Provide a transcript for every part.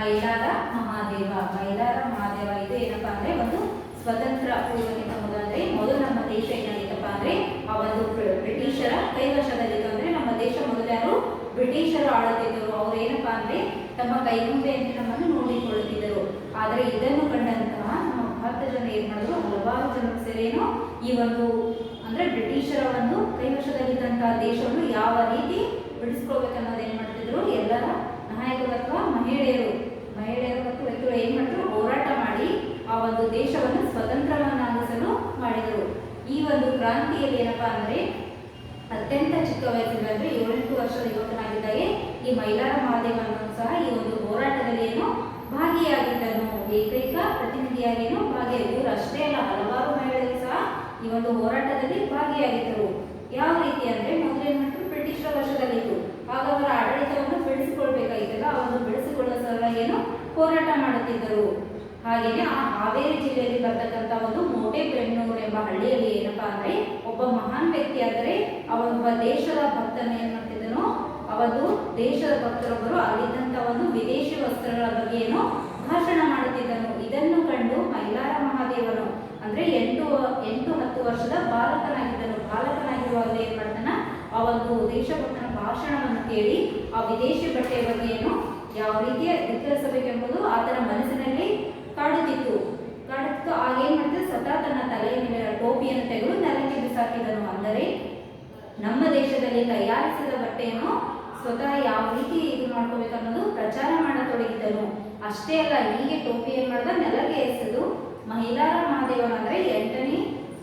ಮೈಲಾರ ಮಹಾದೇವ. ಮೈಲಾರ ಮಹಾದೇವ ಇದು ಏನಪ್ಪಾ ಅಂದ್ರೆ ಒಂದು ಸ್ವತಂತ್ರ ಪೂರ್ವಕ್ಕಿಂತ ಮೊದಲು ಮೊದಲು ನಮ್ಮ ದೇಶ ಏನಾಗಿತ್ತಪ್ಪ ಅಂದ್ರೆ, ಆ ಒಂದು ಬ್ರ- ಬ್ರಿಟಿಷರ ಕೈವಶದಲ್ಲಿತ್ತು. ಅಂದ್ರೆ ನಮ್ಮ ದೇಶ ಮೊದಲು ಯಾರು ಬ್ರಿಟಿಷರು ಆಳುತ್ತಿದ್ದರು ಅವ್ರು ಏನಪ್ಪಾ ಅಂದ್ರೆ, ತಮ್ಮ ಕೈಗುಂಬೆ ಅಂತ ನಮ್ಮನ್ನು ನೋಡಿಕೊಳ್ಳುತ್ತಿದ್ದರು. ಆದರೆ ಇದನ್ನು ಕಂಡಂತಹ ನಮ್ಮ ಭಾರತ ಜನ ಏನ್ ಮಾಡಿದ್ರು ಹಲವಾರು ಜನ ಸೇರೇನು, ಈ ಒಂದು ಅಂದ್ರೆ ಬ್ರಿಟಿಷರ ಒಂದು ಕೈವಶದಲ್ಲಿದ್ದಂತಹ ದೇಶವನ್ನು ಯಾವ ರೀತಿ ಬಿಡಿಸ್ಕೊಳ್ಬೇಕನ್ನೋದು ಏನ್ ಮಾಡ್ತಿದ್ರು ಎಲ್ಲರ ನಾಯಕರು ಅಥವಾ ಮಹಿಳೆಯರು. ಮಹಿಳೆಯರು ಮತ್ತು ರೈತರು ಏನ್ ಮಾಡಿದ್ರು ಹೋರಾಟ ಮಾಡಿ ಆ ಒಂದು ದೇಶವನ್ನು ಸ್ವತಂತ್ರವನ್ನಾಗಿಸಲು ಮಾಡಿದರು. ಈ ಒಂದು ಕ್ರಾಂತಿಯಲ್ಲಿ ಏನಪ್ಪಾ ಅಂದ್ರೆ ಅತ್ಯಂತ ಚಿಕ್ಕ ವಯಸ್ಸಿನಲ್ಲಿ ಏಳೆಂಟು ವರ್ಷದ ಯುವಕನಾಗಿದ್ದಾಗೆ ಈ ಮೈಲಾರ ಮಹಾದೇವನನ್ನು ಸಹ ಈ ಒಂದು ಹೋರಾಟದಲ್ಲಿ ಏನು ಭಾಗಿಯಾಗಿದ್ದನು. ಏಕೈಕ ಪ್ರತಿನಿಧಿಯಾಗಿ ಏನು ಭಾಗಿಯಾಗಿದ್ದರು. ಅಷ್ಟೇ ಅಲ್ಲ, ಹಲವಾರು ಮಹಿಳೆಯರು ಸಹ ಈ ಒಂದು ಹೋರಾಟದಲ್ಲಿ ಭಾಗಿಯಾಗಿದ್ದರು. ಯಾವ ರೀತಿ ಅಂದ್ರೆ ಮೊದಲೇನು ಬ್ರಿಟಿಷರ ವಶದಲ್ಲಿತ್ತು. ಆಗ ಅವರ ಆಡಳಿತವನ್ನು ಬೆಳೆಸಿಕೊಳ್ಬೇಕಾಗಿತ್ತಲ್ಲ ಬೆಳೆಸಿಕೊಳ್ಳುವ ಸಲುವಾಗಿ ಏನು ಹೋರಾಟ ಮಾಡುತ್ತಿದ್ದರು. ಹಾಗೆಯೇ ಆ ಹಾವೇರಿ ಜಿಲ್ಲೆಯಲ್ಲಿ ಬರ್ತಕ್ಕಂಥ ಒಂದು ಮೋಟೆ ಮೋಟೆಬೆನ್ನೂರು ಎಂಬ ಹಳ್ಳಿಯಲ್ಲಿ ಏನಪ್ಪಾ ಅಂದ್ರೆ ಒಬ್ಬ ಮಹಾನ್ ವ್ಯಕ್ತಿ ಆದರೆ ಅವನೊಬ್ಬ ದೇಶದ ಭಕ್ತನ ಏನ್ ಮಾಡ್ತಿದ್ದನು, ಅವನು ದೇಶದ ಭಕ್ತರೊಬ್ಬರು ಅಲ್ಲಿದ್ದಂತ ಒಂದು ವಿದೇಶಿ ವಸ್ತ್ರಗಳ ಬಗ್ಗೆ ಏನು ಭಾಷಣ ಮಾಡುತ್ತಿದ್ದನು. ಇದನ್ನು ಕಂಡು ಮೈಲಾರ ಮಹಾದೇವನು ಅಂದ್ರೆ ಎಂಟು ಎಂಟು ಹತ್ತು ವರ್ಷದ ಬಾಲಕನಾಗಿದ್ದನು. ಬಾಲಕನಾಗಿರುವಾಗಲೇ ಏನ್ ಮಾಡ್ತಾನ? ಆ ಒಂದು ದೇಶಭಕ್ತನ ಭಾಷಣವನ್ನು ಕೇಳಿ ಆ ವಿದೇಶಿ ಬಟ್ಟೆಯ ಬಗ್ಗೆಯನ್ನು ಯಾವ ರೀತಿಯ ಧಿಕ್ಕರಿಸಬೇಕೆಂಬುದು ಆತನ ಮನಸ್ಸಿನಲ್ಲಿ ಕಾಡುತ್ತಿತ್ತು. ಕಾಡುತ್ತಿತ್ತು. ಆಗ ಏನ್ ಮಾಡಿದ್ರೆ ಸದಾ ತನ್ನ ತಲೆಯ ಮೇಲೆ ಟೋಪಿಯನ್ನು ತೆಗೆದು ನೆಲಕ್ಕೆ ಬಿಸಾಕಿದನು. ಅಂದರೆ ನಮ್ಮ ದೇಶದಲ್ಲಿ ತಯಾರಿಸಿದ ಬಟ್ಟೆಯನ್ನು ಸ್ವತಃ ಯಾವ ರೀತಿ ಇದು ಮಾಡ್ಕೋಬೇಕು ಅನ್ನೋದು ಪ್ರಚಾರ ಮಾಡತೊಡಗಿದ್ದನು ಅಷ್ಟೇ ಅಲ್ಲ, ಹೀಗೆ ಟೋಪಿ ಏನ್ ಮಾಡಿದ? ನೆಲಕ್ಕೆ ಎಸೆದು ಮಹಿಳಾರ ಮಹಾದೇವನ, ಅಂದ್ರೆ ಎಂಟನೇ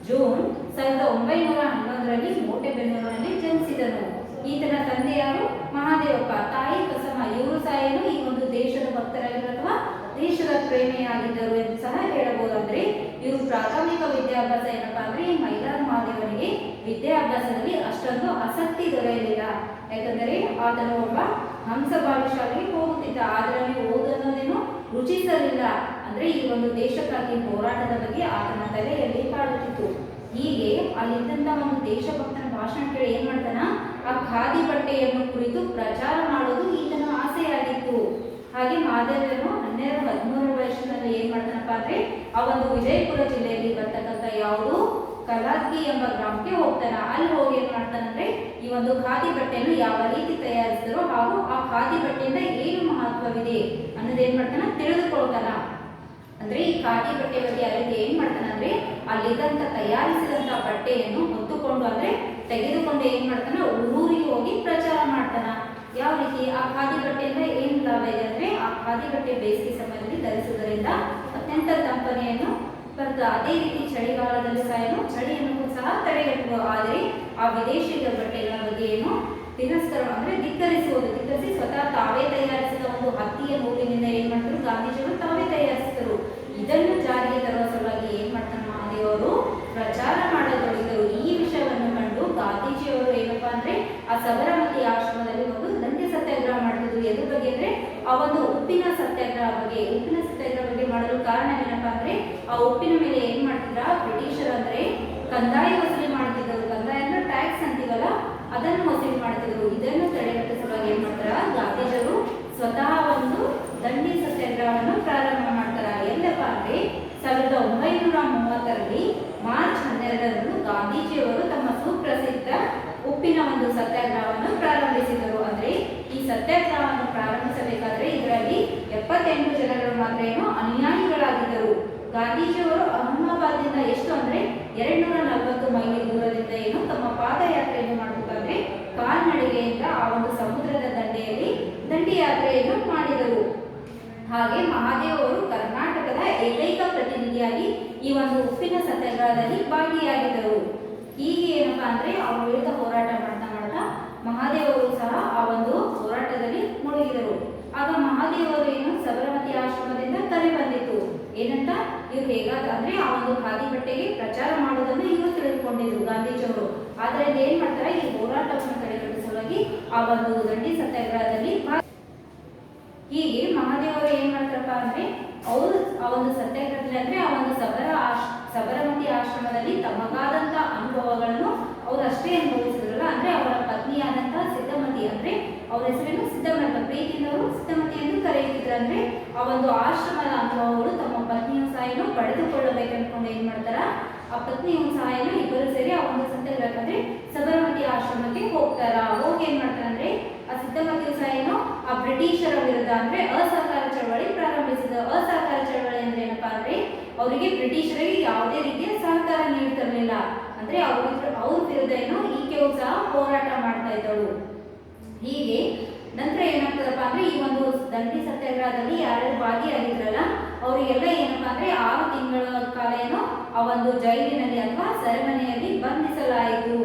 ಜೂನ್ ಸಾವಿರದ ಒಂಬೈನೂರ ಹನ್ನೊಂದರಲ್ಲಿ ಮೋಟೆಬೆನ್ನೂರಿನಲ್ಲಿ ಜನಿಸಿದನು. ಈತನ ತಂದೆ ಯಾರು ಮಹಾದೇವಪ್ಪ. ತಾಯಿ ಬಸಮ್ಮ ಇವರು ಸಹ ಈ ಒಂದು ದೇಶದ ಭಕ್ತರಾಗಿದ್ದರು ಅಥವಾ ದೇಶದ ಪ್ರೇಮಿಯಾಗಿದ್ದರು ಎಂದು ಸಹ ಹೇಳಬಹುದು ಅಂದ್ರೆ ಇವರು ಪ್ರಾಥಮಿಕ ವಿದ್ಯಾಭ್ಯಾಸ ಏನಪ್ಪಾ ಅಂದ್ರೆ ಈ ಮೈಲಾರ ಮಹಾದೇವರಿಗೆ ವಿದ್ಯಾಭ್ಯಾಸದಲ್ಲಿ ಅಷ್ಟೊಂದು ಆಸಕ್ತಿ ದೊರೆಯಲಿಲ್ಲ. ಯಾಕಂದರೆ ಆತನು ಒಬ್ಬ ಹಂಸ ಶಾಲೆಗೆ ಹೋಗುತ್ತಿದ್ದ. ಆದರೆ ಅಲ್ಲಿ ರುಚಿಸಲಿಲ್ಲ. ಅಂದ್ರೆ ಈ ಒಂದು ದೇಶಕ್ಕಾಗಿ ಹೋರಾಟದ ಬಗ್ಗೆ ಆತನ ತಲೆಯಲ್ಲಿ ಕಾಡುತ್ತಿತ್ತು. ಹೀಗೆ ಅಲ್ಲಿದ್ದಂತ ಒಂದು ದೇಶಭಕ್ತನ ಭಾಷಣ ಕೇಳಿ ಏನ್ ಮಾಡ್ತಾನ? ಆ ಖಾದಿ ಬಟ್ಟೆಯನ್ನು ಕುರಿತು ಪ್ರಚಾರ ಮಾಡೋದು ಈತನ ಆಸೆಯಾಗಿತ್ತು. ಹಾಗೆ ಮಾದೇವನು ಹನ್ನೆರಡು ಹದಿಮೂರು ವಯಸ್ಸಿನಲ್ಲಿ ಏನ್ ಮಾಡ್ತಾನಪ್ಪ ಅಂದ್ರೆ, ಆ ಒಂದು ವಿಜಯಪುರ ಜಿಲ್ಲೆಯಲ್ಲಿ ಬರ್ತಕ್ಕಂಥ ಯಾವುದು? ಕಲಾಕಿ ಎಂಬ ಗ್ರಾಮಕ್ಕೆ ಹೋಗ್ತಾನ. ಅಲ್ಲಿ ಹೋಗಿ ಏನ್ ಮಾಡ್ತಾನಂದ್ರೆ ಈ ಒಂದು ಖಾದಿ ಬಟ್ಟೆಯನ್ನು ಯಾವ ರೀತಿ ತಯಾರಿಸಿದ್ರು ಹಾಗೂ ಆ ಖಾದಿ ಬಟ್ಟೆಯಿಂದ ಏನು ಮಹತ್ವವಿದೆ ಅನ್ನೋದು ಏನ್ ಮಾಡ್ತಾನ ತಿಳಿದುಕೊಳ್ತಾನ. ಅಂದ್ರೆ ಈ ಖಾದಿ ಬಟ್ಟೆ ಬಗ್ಗೆ ಅಲ್ಲಿಗೆ ಏನ್ ಮಾಡ್ತಾನಂದ್ರೆ ಅಲ್ಲಿದ್ದಂತ ತಯಾರಿಸಿದಂತ ಬಟ್ಟೆಯನ್ನು ಹೊತ್ತುಕೊಂಡು ಅಂದ್ರೆ ತೆಗೆದುಕೊಂಡು ಏನ್ ಮಾಡ್ತಾನ? ಊರಿಗೆ ಹೋಗಿ ಪ್ರಚಾರ ಮಾಡ್ತಾನ. ಯಾವ ರೀತಿ? ಆ ಖಾದಿ ಅಂದ್ರೆ ಏನ್ ಲಾಭ ಇದೆ ಅಂದ್ರೆ ಆ ಖಾದಿ ಬಟ್ಟೆ ಬೇಸಿಗೆ ಸಮಯದಲ್ಲಿ ಧರಿಸುವುದರಿಂದ ಅತ್ಯಂತ ತಂಪನೆಯನ್ನು ಬರ್ತದೆ ಅದೇ ರೀತಿ ಚಳಿಗಾಲದಲ್ಲಿ ಸಹ ಏನು, ಚಳಿಯನ್ನು ಸಹ ತಡೆಗಟ್ಟುವ. ಆದರೆ ಆ ವಿದೇಶಿ ಬಟ್ಟೆಗಳ ಬಗ್ಗೆ ಏನು? ತಿರಸ್ಕಾರ ಅಂದ್ರೆ ಧಿಕ್ಕರಿಸುವುದು. ಧಿಕ್ಕರಿಸಿ ಸ್ವತಃ ತಾವೇ ತಯಾರಿಸಿದ ಒಂದು ಹತ್ತಿಯ ನೂಲಿನಿಂದ ಏನ್ ಮಾಡ್ತಾರೆ? ಗಾಂಧೀಜಿಯವರು ತಾವೇ ತಯಾರಿಸಿದರು. ಇದನ್ನು ಜಾರಿಗೆ ತರುವ ಸಲುವಾಗಿ ಏನ್ ಮಾಡ್ತಾನೆ ಮಹಾದೇವರು? ಪ್ರಚಾರ ಮಾಡತೊಡಗಿದರು ಈ ವಿಷಯವನ್ನು ಕಂಡು ಗಾಂಧೀಜಿಯವರು ಏನಪ್ಪಾ ಅಂದ್ರೆ ಆ ಸಬರಮತಿ ಆಶ್ರಮದಲ್ಲಿ ಒಂದು ದಂಡಿ ಸತ್ಯಾಗ್ರಹ ಮಾಡ್ತಿದ್ರು ಎದ್ರ ಬಗ್ಗೆ ಅಂದ್ರೆ ಆ ಒಂದು ಉಪ್ಪಿನ ಸತ್ಯಾಗ್ರಹ ಬಗ್ಗೆ. ಉಪ್ಪಿನ ಸತ್ಯಾಗ್ರಹ ಬಗ್ಗೆ ಮಾಡಲು ಕಾರಣ ಏನಪ್ಪಾ ಅಂದ್ರೆ ಆ ಉಪ್ಪಿನ ಮೇಲೆ ಏನ್ ಮಾಡ್ತಿದ್ರ ಬ್ರಿಟಿಷರು ಅಂದ್ರೆ ಕಂದಾಯ ವಸೂಲಿ ಮಾಡ್ತಿದ್ರು ಕಂದಾಯ ಅಂದ್ರೆ ಟ್ಯಾಕ್ಸ್ ಅಂತೀವಲ್ಲ, ಅದನ್ನು ವಸೂಲಿ ಮಾಡ್ತಿದ್ರು ಇದನ್ನು ತಡೆಗಟ್ಟುವ ಸಲುವಾಗಿ ಏನ್ ಮಾಡ್ತಾರ? ಗಾಂಧೀಜರು ಸ್ವತಃ ಒಂದು ದಂಡಿ ಸತ್ಯಾಗ್ರಹವನ್ನು ಪ್ರಾರಂಭ ಮಾಡ್ತಾರ. ಎಲ್ಲಪ್ಪ ಅಂದ್ರೆ ಸಾವಿರದ ಒಂಬೈನೂರ ಮೂವತ್ತರಲ್ಲಿ ಮಾರ್ಚ್ ಹನ್ನೆರಡರಂದು ಗಾಂಧೀಜಿಯವರು ತಮ್ಮ ಸುಪ್ರಸಿದ್ಧ ಉಪ್ಪಿನ ಒಂದು ಸತ್ಯಾಗ್ರಹವನ್ನು ಪ್ರಾರಂಭಿಸಿದರು. ಅಂದ್ರೆ ಈ ಸತ್ಯಾಗ್ರಹವನ್ನು ಪ್ರಾರಂಭಿಸಬೇಕಾದ್ರೆ ಇದರಲ್ಲಿ ಎಪ್ಪತ್ತೆಂಟು ಜನರು ಮಾತ್ರ ಏನು ಅನುಯಾಯಿಗಳಾಗಿದ್ದರು. ಗಾಂಧೀಜಿಯವರು ಅಹಮದಾಬಾದ್ನಿಂದ ಎಷ್ಟು ಅಂದ್ರೆ ಎರಡ್ನೂರ ನಲವತ್ತು ಮೈಲಿ ದೂರದಿಂದ ಏನು ತಮ್ಮ ಪಾದಯಾತ್ರೆಯನ್ನು ಮಾಡಬೇಕಾದ್ರೆ ಕಾಲ್ನಡಿಗೆಯಿಂದ ಆ ಒಂದು ಸಮುದ್ರದ ದಂಡೆಯಲ್ಲಿ ದಂಡಿಯಾತ್ರೆಯನ್ನು ಮಾಡಿದರು. ಹಾಗೆ ಮಹಾದೇವ್ ಅವರು ಕರ್ನಾಟಕದ ಏಕೈಕ ಪ್ರತಿನಿಧಿಯಾಗಿ ಈ ಒಂದು ಉಪ್ಪಿನ ಸತ್ಯಾಗ್ರಹದಲ್ಲಿ ಭಾಗಿಯಾಗಿದ್ದರು. ಹೀಗೆ ಏನಪ್ಪಾ ಅಂದ್ರೆ ಅವ್ರ ವಿರುದ್ಧ ಹೋರಾಟ ಮಾಡ್ತಾ ಮಾಡ್ತಾ ಮಹಾದೇವರು ಸಹ ಆ ಒಂದು ಹೋರಾಟದಲ್ಲಿ ಮುಳುಗಿದರು. ಆಗ ಮಹಾದೇವರು ಏನು ಸಬರಮತಿ ಆಶ್ರಮದಿಂದ ಕರೆ ಬಂದಿತ್ತು. ಏನಂತ? ಇವ್ರು ಹೇಗಾದ ಅಂದ್ರೆ ಆ ಒಂದು ಖಾದಿ ಬಟ್ಟೆಗೆ ಪ್ರಚಾರ ಮಾಡೋದನ್ನು ಇವರು ತಿಳಿದುಕೊಂಡಿದ್ರು ಗಾಂಧೀಜಿಯವರು. ಆದ್ರೆ ಏನ್ ಮಾಡ್ತಾರೆ? ಈ ಹೋರಾಟವನ್ನು ತಡೆಗಟ್ಟಿಸುವಾಗಿ ಆ ಒಂದು ದಂಡಿ ಸತ್ಯಾಗ್ರಹದಲ್ಲಿ ಹೀಗೆ ಮಹಾದೇವರು ಏನ್ ಮಾಡ್ತಾರಪ್ಪ ಅಂದ್ರೆ ಅವರು ಆ ಒಂದು ಸತ್ಯಾಗ್ರಹದಲ್ಲಿ ಅಂದ್ರೆ ಆ ಒಂದು ಸಬರ ಆಶ್, ಸಬರಮತಿ ಆಶ್ರಮದಲ್ಲಿ ತಮಗಾದಂತ ಅನುಭವಗಳನ್ನು ಅವ್ರು ಅಷ್ಟೇ ಅನುಭವಿಸಿದ್ರಲ್ಲ ಅಂದ್ರೆ ಅವರ ಪತ್ನಿಯಾದಂಥ ಸಿದ್ಧಮತಿ ಅಂದ್ರೆ ಅವರ ಹೆಸರೇನು ಸಿದ್ಧಮತ ಪ್ರೀತಿಯಿಂದ ಅವರು ಸಿದ್ಧಮತಿ ಎಂದು ಕರೆಯುತ್ತಿದ್ರು ಅಂದ್ರೆ ಆ ಒಂದು ಆಶ್ರಮದ ಅನುಭವಗಳು ತಮ್ಮ ಪತ್ನಿಯ ಸಹಾಯನು ಪಡೆದುಕೊಳ್ಳಬೇಕು ಅನ್ಕೊಂಡು ಏನ್ ಮಾಡ್ತಾರ? ಆ ಪತ್ನಿಯ ಸಹಾಯನು ಇಬ್ಬರು ಸೇರಿ ಆ ಒಂದು ಸಂತೆಗ್ರಾಕಂದ್ರೆ ಸಬರಮತಿ ಆಶ್ರಮಕ್ಕೆ ಹೋಗ್ತಾರ. ಹೋಗಿ ಏನ್ ಮಾಡ್ತಾರ ಅಂದ್ರೆ ಆ ಸಿದ್ಧಮತಿ ಸಹಾಯನು ಆ ಬ್ರಿಟಿಷರ ವಿರುದ್ಧ ಅಂದ್ರೆ ಅಸಹಕಾರ ಚಳವಳಿ ಪ್ರಾರಂಭಿಸಿದ ಅಸಹಕಾರ ಚಳವಳಿ ಅಂದ್ರೆ ಏನಪ್ಪಾ ಅಂದ್ರೆ ಅವರಿಗೆ ಬ್ರಿಟಿಷರಿಗೆ ಯಾವುದೇ ರೀತಿಯ ಸಹಕಾರ ನೀಡ್ತಿರಲಿಲ್ಲ. ಅಂದ್ರೆ ಅವ್ರ ಅವ್ರ ವಿರುದ್ಧ ಏನು ಸಹ ಹೋರಾಟ ಮಾಡ್ತಾ ಇದ್ದಳು. ಹೀಗೆ ನಂತರ ಏನಾಗ್ತದಪ್ಪ ಅಂದ್ರೆ ಈ ಒಂದು ದಂಡಿ ಸತ್ಯಾಗ್ರಹದಲ್ಲಿ ಯಾರ್ಯಾರು ಭಾಗಿಯಾಗಿದ್ರಲ್ಲ, ಅವರಿಗೆಲ್ಲ ಏನಪ್ಪಾ ಅಂದ್ರೆ ಆರು ತಿಂಗಳ ಕಾಲ ಏನು ಆ ಒಂದು ಜೈಲಿನಲ್ಲಿ ಅಥವಾ ಸೆರೆಮನೆಯಲ್ಲಿ ಬಂಧಿಸಲಾಯಿತು.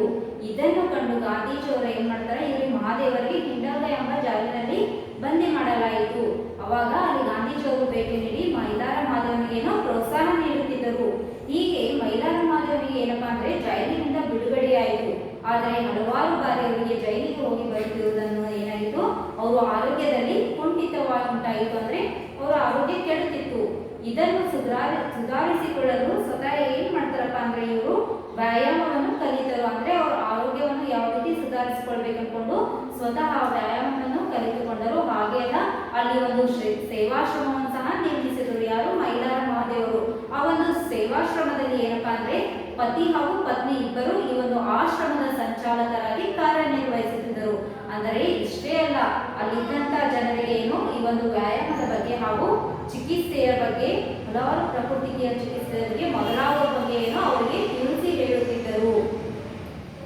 ಇದನ್ನು ಕಂಡು ಗಾಂಧೀಜಿಯವರು ಏನ್ ಮಾಡ್ತಾರೆ, ಇಲ್ಲಿ ಮಹಾದೇವರಿಗೆ ಹಿಂಡಲ್ಗ ಎಂಬ ಜೈಲಿನಲ್ಲಿ ಬಂದಿ ಮಾಡಲಾಯಿತು. ಅವಾಗ ಅಲ್ಲಿ ಗಾಂಧೀಜಿಯವರು ಭೇಟಿ ನೀಡಿ ಮೈಲಾರ ಮಾಧವನಿಗೆ ಏನೋ ಪ್ರೋತ್ಸಾಹ ನೀಡುತ್ತಿದ್ದರು. ಹೀಗೆ ಮೈಲಾರ ಮಾಧವನಿಗೆ ಏನಪ್ಪಾ ಅಂದ್ರೆ ಜೈಲಿನಿಂದ ಬಿಡುಗಡೆಯಾಯಿತು. ಆದರೆ ಹಲವಾರು ಬಾರಿ ಅವರಿಗೆ ಜೈಲಿಗೆ ಹೋಗಿ ಬರುತ್ತಿರುವುದನ್ನು ಏನಾಯಿತು? ಅವರು ಆರೋಗ್ಯದಲ್ಲಿ ಕುಂಠಿತವಾಗಿ ಉಂಟಾಯಿತು ಅಂದ್ರೆ ಅವರ ಆರೋಗ್ಯ ಕೆಡುತ್ತಿತ್ತು. ಇದನ್ನು ಸುಧಾರ, ಸುಧಾರಿಸಿಕೊಳ್ಳಲು ಸ್ವತಃ ಏನ್ ಮಾಡ್ತಾರಪ್ಪ ಅಂದ್ರೆ ಇವರು ವ್ಯಾಯಾಮವನ್ನು ಕಲಿತರು. ಅಂದ್ರೆ ಅವರ ಆರೋಗ್ಯವನ್ನು ಯಾವ ರೀತಿ ಸುಧಾರಿಸಿಕೊಳ್ಬೇಕು ಅನ್ಕೊಂಡು ಸ್ವತಃ ವ್ಯಾಯಾಮವನ್ನು ಅಲ್ಲ ಒಂದು ಶ್ರೀ ಸೇವಾಶ್ರಮವನ್ನು ಸಹ ನಿರ್ಮಿಸಿದರು ಯಾರು? ಮೈಲಾರ ಮಹಾದೇವರು. ಆ ಒಂದು ಸೇವಾಶ್ರಮದಲ್ಲಿ ಏನಪ್ಪಾ ಅಂದ್ರೆ, ಪತಿ ಹಾಗೂ ಪತ್ನಿ ಇಬ್ಬರು ಈ ಒಂದು ಆಶ್ರಮದ ಸಂಚಾಲಕರಾಗಿ ಕಾರ್ಯನಿರ್ವಹಿಸುತ್ತಿದ್ದರು. ಅಂದರೆ ಇಷ್ಟೇ ಅಲ್ಲ, ಅಲ್ಲಿದ್ದಂತ ಜನರಿಗೆ ಏನು? ಈ ಒಂದು ವ್ಯಾಯಾಮದ ಬಗ್ಗೆ ಹಾಗೂ ಚಿಕಿತ್ಸೆಯ ಬಗ್ಗೆ, ಹಲವಾರು ಪ್ರಕೃತಿಯ ಚಿಕಿತ್ಸೆಯ ಬಗ್ಗೆ ಮೊದಲಾದ ಬಗ್ಗೆ ಏನು? ಅವರಿಗೆ ತಿಳಿಸಿ ಹೇಳುತ್ತಿದ್ದರು.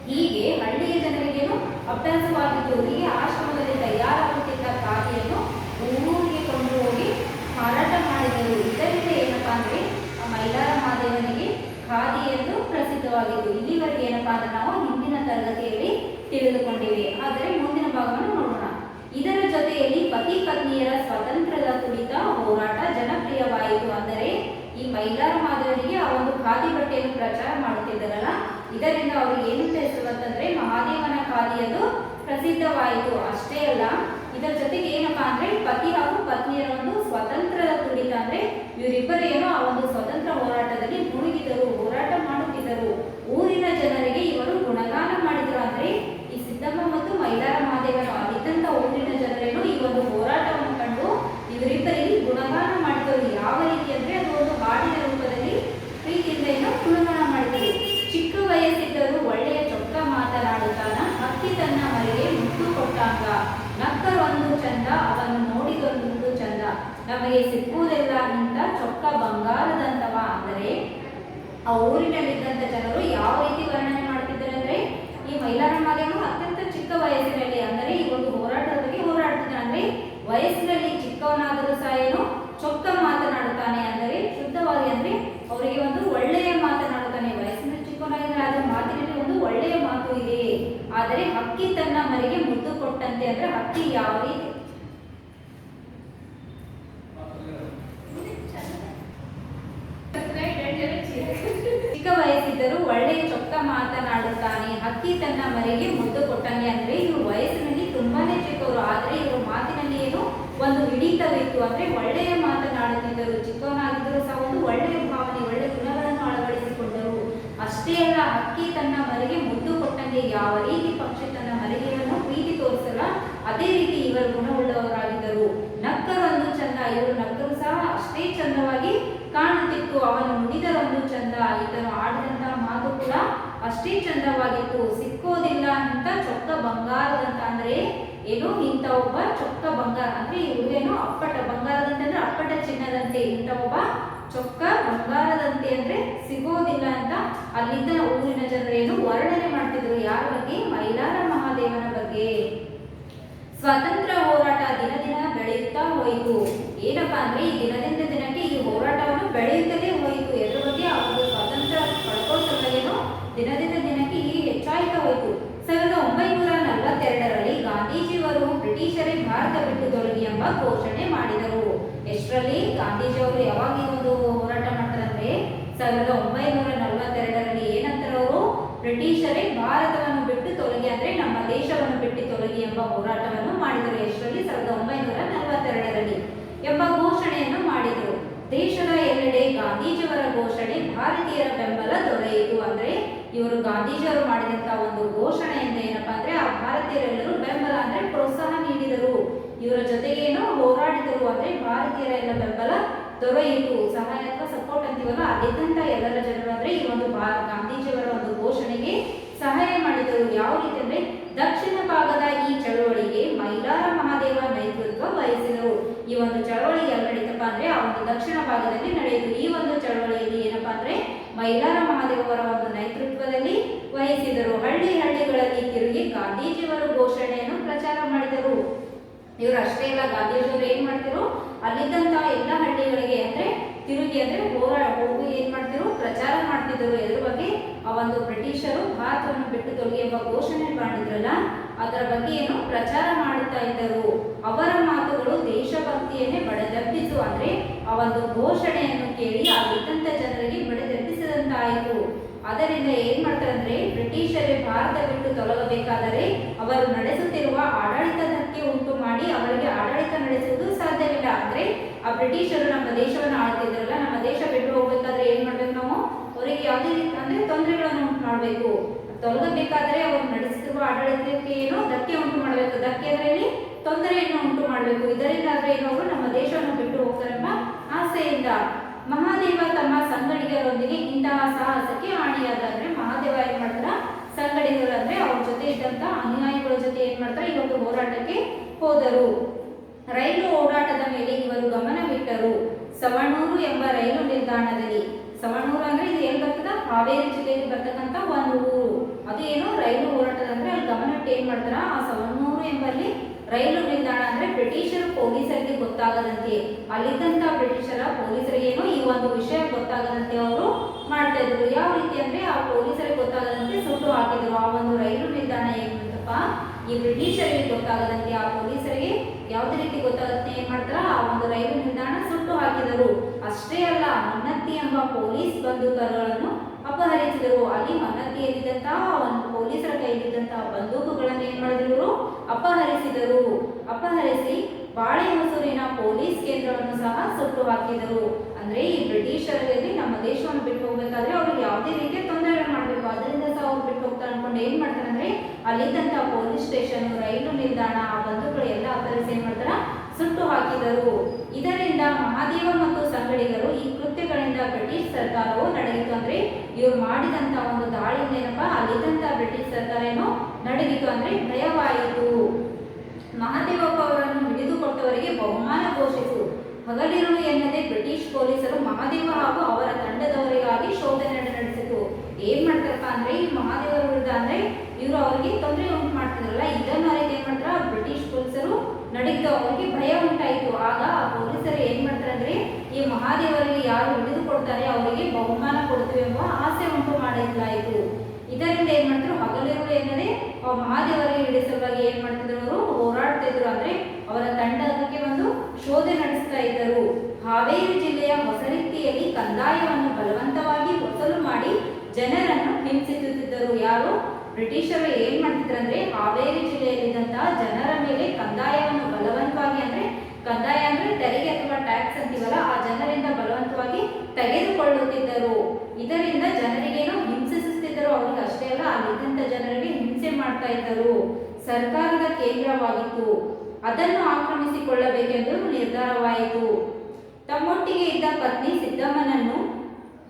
ಹೀಗೆ ಹಳ್ಳಿಯ ಜನರಿಗೆ ಅಭ್ಯಾಸವಾಗಿತ್ತು ಹೀಗೆ ಆಶ್ರಮದಲ್ಲಿ ತಯಾರಾಗುತ್ತಿದ್ದ ಖಾದಿಯನ್ನು ಊರಿಗೆ ಕೊಂಡು ಹೋಗಿ ಮಾರಾಟ ಮಾಡಿದರು. ಇದರಿಂದ ಏನಪ್ಪಾ ಅಂದರೆ ಮೈಲಾರ ಮಾದೇವನಿಗೆ ಖಾದಿ ಎಂದು ಪ್ರಸಿದ್ಧವಾಗಿತ್ತು ಇಲ್ಲಿವರೆಗೆ ಏನಪ್ಪಾ ಅಂದ್ರೆ ನಾವು ಹಿಂದಿನ ತರಗತಿಯಲ್ಲಿ ತಿಳಿದುಕೊಂಡಿವೆ. ಆದರೆ ಮುಂದಿನ ಭಾಗವನ್ನು ನೋಡೋಣ. ಇದರ ಜೊತೆಯಲ್ಲಿ ಪತಿ ಪತ್ನಿಯರ ಸ್ವಾತಂತ್ರ್ಯದ ಕುರಿತ ಹೋರಾಟ ಜನಪ್ರಿಯವಾಯಿತು. ಅಂದರೆ ಈ ಮೈಲಾರ ಮಾಧವನಿಗೆ ಆ ಒಂದು ಖಾದಿ ಬಟ್ಟೆಯನ್ನು ಪ್ರಚಾರ ಮಾಡುತ್ತಿದ್ದರಲ್ಲ, ಇದರಿಂದ ಅವರು ಏನು ತಿಳಿಸುವಂತಂದ್ರೆ ಮಹಾದೇವನ ಖಾದಿ ಅದು ಪ್ರಸಿದ್ಧವಾಯಿತು. ಅಷ್ಟೇ ಅಲ್ಲ ಇದರ ಜೊತೆಗೆ ಏನಪ್ಪಾ ಅಂದ್ರೆ ಪತಿ ಹಾಗೂ ಪತ್ನಿಯರ ಒಂದು ಸ್ವತಂತ್ರ ಕುರಿತ ಅಂದ್ರೆ ಇವರಿಬ್ಬರು ಏನೋ ಆ ಒಂದು ಸ್ವತಂತ್ರ ಹೋರಾಟದಲ್ಲಿ ಮುಳುಗಿದರು, ಹೋರಾಟ ಮಾಡುತ್ತಿದ್ದರು. ಊರಿನ ಜನರಿಗೆ ಇವರು ಗುಣಗಾನ ಮಾಡಿದರು ಅಂದ್ರೆ ಈ ಸಿದ್ದಮ್ಮ ಮತ್ತು ಮೈಲಾರ ಮಹಾದೇವನ ಆಗಿದ್ದಂತ ಊರಿನ ಜನರೇನು ಈ ಒಂದು ಹೋರಾಟವನ್ನು ಕಂಡು ಇವರಿಬ್ಬರಿಗೆ ಗುಣಗಾನ ಮಾಡಿದರು. ಯಾವ ರೀತಿ ಅಂದ್ರೆ ಅದು ಒಂದು ಹಾಡಿನ ರೂಪದಲ್ಲಿ ಪ್ರೀತಿಯಿಂದ ಏನೋ ಗುಣಗಾನ ಮಾಡಿದರು. ಚಿಕ್ಕ ವಯಸ್ಸಿದ್ದರು ಒಳ್ಳೆಯ ಚೊಕ್ಕ ಮಾತನಾಡುತ್ತಾನ ಹಕ್ಕಿ ತನ್ನ ಮರಿಗೆ ಮುತ್ತು ಕೊಟ್ಟಾಗ ನಕ್ಕರೊಂದು ಚಂದ ಅವನು ನೋಡಿದೊಂದು ಚಂದ ನಮಗೆ ಸಿಕ್ಕುವುದಿಲ್ಲ ಇಂಥ ಚೊಕ್ಕ ಬಂಗಾರದಂತವ ಅಂದರೆ ಆ ಊರಿನಲ್ಲಿದ್ದಂಥ ಜನರು ಯಾವ ರೀತಿ ವರ್ಣನೆ ಮಾಡ್ತಿದ್ದಾರೆ ಅಂದರೆ ಈ ಮೈಲಾರ ಮಾದೇವರು ಅತ್ಯಂತ ಚಿಕ್ಕ ವಯಸ್ಸಿನಲ್ಲಿ ಅಂದರೆ ಈ ಒಂದು ಹೋರಾಟದ ಬಗ್ಗೆ ವಯಸ್ಸಿನಲ್ಲಿ ಚಿಕ್ಕವನಾದರೂ ಸಹ ಏನು ಚೊಕ್ಕ ಮಾತನಾಡುತ್ತಾನೆ ಅಂದರೆ ಶುದ್ಧವಾಗಿ ಅಂದ್ರೆ ಅವರಿಗೆ ಒಂದು ಒಳ್ಳೆಯ ಮಾತನಾಡುತ್ತಾನೆ. ವಯಸ್ಸಿನಲ್ಲಿ ಚಿಕ್ಕವನಾಗಿದ್ರೆ ಅದರ ಮಾತಿನಲ್ಲಿ ಒಂದು ಒಳ್ಳೆಯ ಮಾತು ಇದೆ. ಆದರೆ ಹಕ್ಕಿ ತನ್ನ ಮರಿಗೆ ಮುದ್ದು ಕೊಟ್ಟಂತೆ ಅಂದ್ರೆ ಹಕ್ಕಿ ಯಾವ ರೀತಿ ವಯಸ್ಸಿದ್ದರೂ ಒಳ್ಳೆಯ ಚೊಕ್ಕ ಮಾತನಾಡುತ್ತಾನೆ. ಹಕ್ಕಿ ತನ್ನ ಮರಿಗೆ ಮುದ್ದು ಕೊಟ್ಟಂಗೆ ಅಂದ್ರೆ ಇವರು ವಯಸ್ಸಿನಲ್ಲಿ ತುಂಬಾನೇ ಚಿಕ್ಕವರು. ಆದ್ರೆ ಇವರು ಮಾತಿನಲ್ಲಿ ಏನು ಒಂದು ಹಿಡಿತವಿತ್ತು. ಅಂದ್ರೆ ಒಳ್ಳೆಯ ಮಾತನಾಡುತ್ತಿದ್ದರು. ಚಿಕ್ಕವನಾಗಿದ್ದರೂ ಸಹ ಒಂದು ಒಳ್ಳೆಯ ಭಾವನೆ, ಒಳ್ಳೆಯ ಗುಣಗಳನ್ನು ಅಳವಡಿಸಿಕೊಂಡರು. ಅಷ್ಟೇ ಅಲ್ಲ ಹಕ್ಕಿ ತನ್ನ ಮರಿಗೆ ಮುದ್ದು ಕೊಟ್ಟಂಗೆ ಯಾವ ರೀತಿ ಪಕ್ಷಿ ತನ್ನ ಮರಿಗೆಯನ್ನು ಪ್ರೀತಿ ತೋರಿಸಲ್ಲ, ಅದೇ ರೀತಿ ಇವರು ಗುಣವುಳ್ಳವರಾಗಿದ್ದರು. ನಕ್ಕರೊಂದು ಚಂದ. ಇವರು ನಕ್ಕರು ಸಹ ಅಷ್ಟೇ ಚಂದವಾಗಿ ಕಾಣುತ್ತಿತ್ತು. ಅವನು ನುಡಿದರೊಂದು ಚಂದ ಈತನು ಆಡಿದಂತಹ ಮಾತು ಕೂಡ ಅಷ್ಟೇ ಚಂದವಾಗಿತ್ತು. ಸಿಕ್ಕೋದಿಲ್ಲ ಅಂತ ಚೊಕ್ಕ ಬಂಗಾರದಂತ ಅಂದ್ರೆ ಏನು ಇಂಥ ಒಬ್ಬ ಚೊಕ್ಕ ಬಂಗಾರ. ಅಂದ್ರೆ ಇವ್ರೇನು ಅಪ್ಪಟ ಬಂಗಾರದಂತೆ ಅಂದ್ರೆ ಅಪ್ಪಟ ಚಿನ್ನದಂತೆ. ಇಂತ ಒಬ್ಬ ಚೊಕ್ಕ ಬಂಗಾರದಂತೆ ಅಂದ್ರೆ ಸಿಗೋದಿಲ್ಲ ಅಂತ ಅಲ್ಲಿದ್ದ ಊರಿನ ಜನರೇನು ವರ್ಣನೆ ಮಾಡ್ತಿದ್ರು. ಯಾರ ಬಗ್ಗೆ? ಮೈಲಾರ ಮಹಾದೇವನ ಬಗ್ಗೆ. ಸ್ವಾತಂತ್ರ್ಯ ಹೋರಾಟ ದಿನ ದಿನ ಬೆಳೆಯುತ್ತಾ ಹೋಯಿತು. ಏನಪ್ಪಾ ಅಂದ್ರೆ ಈ ದಿನದಿಂದ ದಿನಕ್ಕೆ ಈ ಹೋರಾಟವನ್ನು ಬೆಳೆಯುತ್ತಲೇ ಹೋಯಿತು ಎದ್ರ ಬಗ್ಗೆ ಆ ಒಂದು ಸ್ವಾತಂತ್ರ್ಯ ಪಡ್ಕೊಳ್ಳೋದೇನು ದಿನದಿಂದ ದಿನಕ್ಕೆ ಈ ಹೆಚ್ಚಾಯ್ತಾ ಹೋಯಿತು. ಸಾವಿರದ ಒಂಬೈನೂರ ನಲವತ್ತೆರಡರಲ್ಲಿ ಗಾಂಧೀಜಿಯವರು ಬ್ರಿಟಿಷರೇ ಭಾರತ ಬಿಟ್ಟು ತೊಲಗಿ ಎಂಬ ಘೋಷಣೆ ಮಾಡಿದರು. ಎಷ್ಟರಲ್ಲಿ? ಗಾಂಧೀಜಿಯವರು ಯಾವಾಗ ಒಂದು ಹೋರಾಟ ಮಾಡ್ತಾರಂದ್ರೆ? ಸಾವಿರದ ಒಂಬೈನೂರ ನಲವತ್ತೆರಡರಲ್ಲಿ ಏನಂತಾರವರು? ಬ್ರಿಟಿಷರೇ ಭಾರತವನ್ನು ಬಿಟ್ಟು ತೊಲಗಿ ಅಂದ್ರೆ ನಮ್ಮ ದೇಶವನ್ನು ಬಿಟ್ಟು ತೊಲಗಿ ಎಂಬ ಹೋರಾಟವನ್ನು ಮಾಡಿದರು. ಎಷ್ಟರಲ್ಲಿ? ಸಾವಿರದ ಒಂಬೈನೂರ ನಲವತ್ತೆರಡರಲ್ಲಿ ಎಂಬ ಘೋಷಣೆಯನ್ನು ಮಾಡಿದರು. ದೇಶದ ಎಲ್ಲೆಡೆ ಗಾಂಧೀಜಿಯವರ ಘೋಷಣೆ ಭಾರತೀಯರ ಬೆಂಬಲ ದೊರೆಯಿತು ಅಂದ್ರೆ ಇವರು ಗಾಂಧೀಜಿಯವರು ಮಾಡಿದಂಥ ಒಂದು ಘೋಷಣೆ ಅಂದ್ರೆ ಏನಪ್ಪಾ ಅಂದ್ರೆ ಆ ಭಾರತೀಯರೆಲ್ಲರೂ ಬೆಂಬಲ ಅಂದ್ರೆ ಪ್ರೋತ್ಸಾಹ ನೀಡಿದರು. ಇವರ ಜೊತೆಗೆ ಹೋರಾಡಿದರು ಅಂದ್ರೆ ಭಾರತೀಯರೆಲ್ಲ ಬೆಂಬಲ ದೊರೆಯಿತು. ಸಹಾಯ ಅಥವಾ ಸಪೋರ್ಟ್ ಅಂತೀವಲ್ಲ ಅಲ್ಲಿದ್ದಂಥ ಎಲ್ಲರ ಜನರು ಅಂದ್ರೆ ಈ ಒಂದು ಗಾಂಧೀಜಿಯವರ ಒಂದು ಘೋಷಣೆಗೆ ಸಹಾಯ ಮಾಡಿದರು. ಯಾವ ರೀತಿ ಅಂದ್ರೆ ದಕ್ಷಿಣ ಭಾಗದ ಈ ಚಳವಳಿಗೆ ಮೈಲಾರ ಮಹಾದೇವ ನೇತೃತ್ವ ವಹಿಸಿದರು. ಈ ಒಂದು ಚಳವಳಿ ಎಲ್ಲಿ ನಡೀತಪ್ಪ ಅಂದ್ರೆ ಆ ಒಂದು ದಕ್ಷಿಣ ಭಾಗದಲ್ಲಿ ನಡೆಯಿತು. ಈ ಒಂದು ಚಳವಳಿಯಲ್ಲಿ ಏನಪ್ಪಾ ಅಂದ್ರೆ ಮೈಲಾರ ಮಹಾದೇವರ ಒಂದು ನೇತೃತ್ವದಲ್ಲಿ ವಹಿಸಿದರು. ಹಳ್ಳಿ ಹಳ್ಳಿಗಳಲ್ಲಿ ತಿರುಗಿ ಗಾಂಧೀಜಿಯವರು ಘೋಷಣೆಯನ್ನು ಪ್ರಚಾರ ಮಾಡಿದರು. ಇವರು ಅಷ್ಟೇ ಇಲ್ಲ ಗಾಂಧೀಜಿಯವರು ಏನ್ ಮಾಡ್ತಿರು ಅಲ್ಲಿದ್ದಂತಹ ಎಲ್ಲ ಹಳ್ಳಿಗಳಿಗೆ ಅಂದ್ರೆ ತಿರುಗಿ ಅಂದ್ರೆ ಹೋರಾ, ಹೋಗಿ ಏನ್ ಮಾಡ್ತಿರು ಪ್ರಚಾರ ಮಾಡ್ತಿದ್ದರು. ಎದ್ರ ಬಗ್ಗೆ ಆ ಒಂದು ಬ್ರಿಟಿಷರು ಭಾರತವನ್ನು ಬಿಟ್ಟು ತೊಲಗಿ ಎಂಬ ಘೋಷಣೆ ಮಾಡಿದ್ರಲ್ಲ, ಅದರ ಬಗ್ಗೆ ಏನು ಪ್ರಚಾರ ಮಾಡುತ್ತಾ ಇದ್ದರು. ಅವರ ಮಾತುಗಳು ದೇಶಭಕ್ತಿಯನ್ನೇ ಬಡದಬ್ಬಿತು ಅಂದ್ರೆ ಆ ಒಂದು ಘೋಷಣೆಯನ್ನು ಕೇಳಿ ಅಲ್ಲಿದ್ದಂಥ ಜನರಿಗೆ ಬಡದೆಬ್ಬಿಸಿದಂತಾಯಿತು ಅದರಿಂದ ಏನ್ ಮಾಡ್ತಾರೆ ಅಂದ್ರೆ ಬ್ರಿಟಿಷರೇ ಭಾರತ ಬಿಟ್ಟು ತೊಲಗಬೇಕಾದರೆ ಅವರು ನಡೆಸುತ್ತಿರುವ ಆಡಳಿತಕ್ಕೆ ಉಂಟು ಮಾಡಿ ಅವರಿಗೆ ಆಡಳಿತ ನಡೆಸುವುದು ಸಾಧ್ಯವಿಲ್ಲ. ಅಂದ್ರೆ ಆ ಬ್ರಿಟಿಷರು ನಮ್ಮ ದೇಶವನ್ನು ಆಳ್ತಿದ್ರಲ್ಲ, ನಮ್ಮ ದೇಶ ಬಿಟ್ಟು ಹೋಗ್ಬೇಕಾದ್ರೆ ಏನ್ ಮಾಡ್ಬೇಕು ನಾವು? ಅವರಿಗೆ ಯಾವುದೇ ರೀತಿ, ಅಂದ್ರೆ ತೊಂದರೆಗಳನ್ನು ಉಂಟು ಮಾಡಬೇಕು. ತೊಲಗಬೇಕಾದ್ರೆ ಅವರು ನಡೆಸುತ್ತಿರುವ ಆಡಳಿತಕ್ಕೆ ಏನು ಧಕ್ಕೆ ಉಂಟು ಮಾಡಬೇಕು. ಧಕ್ಕೆ ಅದರಲ್ಲಿ ತೊಂದರೆಯನ್ನು ಉಂಟು ಮಾಡಬೇಕು. ಇದರಿಂದ ಆದ್ರೆ ಏನು ಅವರು ನಮ್ಮ ದೇಶವನ್ನು ಬಿಟ್ಟು ಹೋಗ್ತಾರೆಂಬ ಆಸೆಯಿಂದ. ಮಹಾದೇವ ತಮ್ಮ ಸಂಗಡಿಗರೊಂದಿಗೆ ಇಂತಹ ಸಾಹಸಕ್ಕೆ ಆಣಿಯಾದ್ರೆ ಮಹಾದೇವ ಏನ್ ಮಾಡ್ತಾರ? ಸಂಗಡಿಗರು ಅಂದ್ರೆ ಅವ್ರ ಜೊತೆ ಇದ್ದಂತ ಅನುಯಾಯಿಗಳ ಜೊತೆ ಏನ್ ಮಾಡ್ತಾರೆ? ಈ ಒಂದು ಹೋರಾಟಕ್ಕೆ ಹೋದರು. ರೈಲು ಓಡಾಟದ ಮೇಲೆ ಇವರು ಗಮನವಿಟ್ಟರು. ಸವಣೂರು ಎಂಬ ರೈಲು ನಿಲ್ದಾಣದಲ್ಲಿ. ಸವಣೂರು ಅಂದ್ರೆ ಇದು ಎಲ್ಲಿ ಬರ್ತದ? ಹಾವೇರಿ ಜಿಲ್ಲೆಯಲ್ಲಿ ಬರ್ತಕ್ಕಂತ ಒಂದು ಊರು ಅದು ಏನು? ರೈಲು ಹೋರಾಟದ ಅಂದ್ರೆ ಅಲ್ಲಿ ಗಮನವಿಟ್ಟು ಏನ್ ಮಾಡ್ತಾರ? ಆ ಸವಣೂರು ಎಂಬಲ್ಲಿ ರೈಲು ನಿಲ್ದಾಣ ಅಂದ್ರೆ ಬ್ರಿಟಿಷರು ಪೊಲೀಸರಿಗೆ ಗೊತ್ತಾಗದಂತೆ. ಅಲ್ಲಿದ್ದಂತ ಬ್ರಿಟಿಷರ ಪೊಲೀಸರಿಗೆ ಏನೋ ಒಂದು ವಿಷಯ ಗೊತ್ತಾಗದಂತೆ ಅವರು ಮಾಡ್ತಾ ಇದ್ರು. ಯಾವ ರೀತಿ ಅಂದ್ರೆ ಆ ಪೊಲೀಸರಿಗೆ ಗೊತ್ತಾಗದಂತೆ ಸುಟ್ಟು ಹಾಕಿದ್ರು. ಆ ಒಂದು ರೈಲು ನಿಲ್ದಾಣ ಏನಿರುತ್ತಪ್ಪ, ಈ ಬ್ರಿಟಿಷರಿಗೆ ಗೊತ್ತಾಗದಂತೆ ಆ ಪೊಲೀಸರಿಗೆ ಯಾವುದೇ ರೀತಿ ಗೊತ್ತಾಗದಂತೆ ಏನ್ ಮಾಡ್ತಾರ? ಆ ಒಂದು ರೈಲು ನಿಲ್ದಾಣ ಸುಟ್ಟು ಹಾಕಿದರು. ಅಷ್ಟೇ ಅಲ್ಲ, ಮನ್ನತ್ತಿ ಎಂಬ ಪೊಲೀಸ್ ಬಂದೂಕರುಗಳನ್ನು ಅಪಹರಿಸಿದರು. ಅಲ್ಲಿ ಮನ್ನತ್ತಿಯಲ್ಲಿದ್ದಂತಹ ಒಂದು ಪೊಲೀಸರ ಕೈಲಿದ್ದಂತಹ ಬಂದೂಕುಗಳನ್ನು ಏನ್ ಮಾಡಿದ್ರು ಅಪಹರಿಸಿದರು. ಅಪಹರಿಸಿ ಬಾಳೆಹೊಸೂರಿನ ಪೊಲೀಸ್ ಕೇಂದ್ರವನ್ನು ಸಹ ಸುಟ್ಟು ಹಾಕಿದರು. ಅಂದ್ರೆ ಈ ಬ್ರಿಟಿಷರಲ್ಲಿ ನಮ್ಮ ದೇಶವನ್ನು ಬಿಟ್ಟು ಹೋಗ್ಬೇಕಾದ್ರೆ ಅವ್ರಿಗೆ ಯಾವುದೇ ರೀತಿಯ ತೊಂದರೆಗಳು ಮಾಡಬೇಕು. ಅದರಿಂದ ಸಹ ಅವ್ರು ಬಿಟ್ಟು ಹೋಗ್ತಾರೆ ಅನ್ಕೊಂಡು ಏನ್ ಮಾಡ್ತಾರೆ ಅಂದ್ರೆ ಅಲ್ಲಿದ್ದಂತ ಪೊಲೀಸ್ ಸ್ಟೇಷನ್ ರೈಲು ನಿಲ್ದಾಣ, ಆ ಬಂಧುಗಳು ಎಲ್ಲ ಅಪರಿಸಿ ಏನ್ ಮಾಡ್ತಾರ. ಸುಟ್ಟು ಹಾಕಿದರು. ಇದರಿಂದ ಮಹಾದೇವ ಮತ್ತು ಸಂಗಡಿಗರು ಈ ಕೃತ್ಯಗಳಿಂದ ಬ್ರಿಟಿಷ್ ಸರ್ಕಾರವು ನಡೆಯಿತು ಅಂದ್ರೆ ಇವ್ರು ಮಾಡಿದಂತ ಒಂದು ದಾಳಿಯಿಂದ ಏನಪ್ಪಾ ಅಲ್ಲಿದ್ದಂತ ಬ್ರಿಟಿಷ್ ಸರ್ಕಾರ ಏನು? ನಡೆದಿತ್ತು ಅಂದ್ರೆ ಭಯವಾಯಿತು. ಮಹಾದೇವಪ್ಪ ಅವರನ್ನು ಹಿಡಿದುಕೊಟ್ಟವರಿಗೆ ಬಹುಮಾನ ಘೋಷಿಸು ಹಗಲಿರುಳು ಎನ್ನದೆ ಬ್ರಿಟಿಷ್ ಪೊಲೀಸರು ಮಹಾದೇವ ಹಾಗೂ ಅವರ ತಂಡದವರಿಗಾಗಿ ಶೋಧನೆ ನಡೆಸಿತು. ಏನ್ ಮಾಡ್ತಾರಪ್ಪ ಅಂದ್ರೆ, ಈ ಮಹಾದೇವರ ವಿರುದ್ಧ ಅಂದ್ರೆ ಇವರು ಅವರಿಗೆ ತೊಂದರೆ ಉಂಟು ಮಾಡ್ತಿದ್ರಲ್ಲ ಇದನ್ನ ಅರಿತು ಏನ್ ಮಾಡ್ತಾರ, ಬ್ರಿಟಿಷ್ ಪೊಲೀಸರು ನಡೀತು ಅವರಿಗೆ ಭಯ ಉಂಟಾಯಿತು. ಆಗ ಆ ಪೊಲೀಸರು ಏನ್ ಮಾಡ್ತಾರೆ ಅಂದ್ರೆ, ಈ ಮಹಾದೇವರಿಗೆ ಯಾರು ಹಿಡಿದು ಕೊಡ್ತಾರೆ ಅವರಿಗೆ ಬಹುಮಾನ ಕೊಡ್ತೀವಿ ಎಂಬ ಆಸೆ ಉಂಟು ಮಾಡಿದ್ಲಾಯಿತು ಇದರಿಂದ ಏನ್ ಮಾಡ್ತಾರೆ, ಹಗಲಿರುಳು ಎನ್ನದೆ ಮಹಾದೇವರಿಗೆ ಹಿಡಿಸಲುವಾಗಿ ಏನ್ ಮಾಡ್ತಿದ್ರು ಅವರು? ಹೋರಾಡ್ತಿದ್ರು ಅಂದ್ರೆ ಅವರ ತಂಡಕ್ಕೆ ಶೋಧೆ ನಡೆಸ್ತಾ ಇದ್ದರು. ಹಾವೇರಿ ಜಿಲ್ಲೆಯ ಹೊಸರಿತ್ತಿಯಲ್ಲಿ ಕಂದಾಯವನ್ನು ಬಲವಂತವಾಗಿ ವಸೂಲು ಮಾಡಿ ಜನರನ್ನು ಹಿಂಸಿಸುತ್ತಿದ್ದರು. ಯಾರು? ಬ್ರಿಟಿಷರು ಏನ್ ಮಾಡ್ತಿದ್ರು ಅಂದ್ರೆ ಹಾವೇರಿ ಜಿಲ್ಲೆಯಲ್ಲಿದ್ದಂತಹ ಜನರ ಮೇಲೆ ಕಂದಾಯವನ್ನು ಬಲವಂತವಾಗಿ ಅಂದ್ರೆ, ಕಂದಾಯ ಅಂದ್ರೆ ತೆರಿಗೆ ಅಥವಾ ಟ್ಯಾಕ್ಸ್ ಅಂತೀವಲ್ಲ, ಆ ಜನರಿಂದ ಬಲವಂತವಾಗಿ ತೆಗೆದುಕೊಳ್ಳುತ್ತಿದ್ದರು. ಇದರಿಂದ ಜನರಿಗೇನು ಹಿಂಸಿಸುತ್ತಿದ್ದರು. ಅವರು ಅಷ್ಟೇ ಅಲ್ಲ ಅಲ್ಲಿದ್ದಂಥ ಜನರಿಗೆ ಹಿಂಸೆ ಮಾಡ್ತಾ ಇದ್ದರು. ಸರ್ಕಾರದ ಕೇಂದ್ರವಾಗಿತ್ತು. ಅದನ್ನು ಆಕ್ರಮಿಸಿಕೊಳ್ಳಬೇಕೆಂದು ನಿರ್ಧಾರವಾಯಿತು. ತಮ್ಮೊಟ್ಟಿಗೆ ಇದ್ದ ಪತ್ನಿ ಸಿದ್ದಮ್ಮನನ್ನು